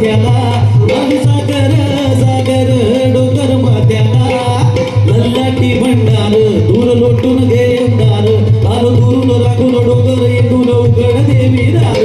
मध्याला Sagar Sagar docker मध्याला Lallati भंडार दूर लोटून घे दार आलो दूर लागून डोकर येतून उघड देवी दार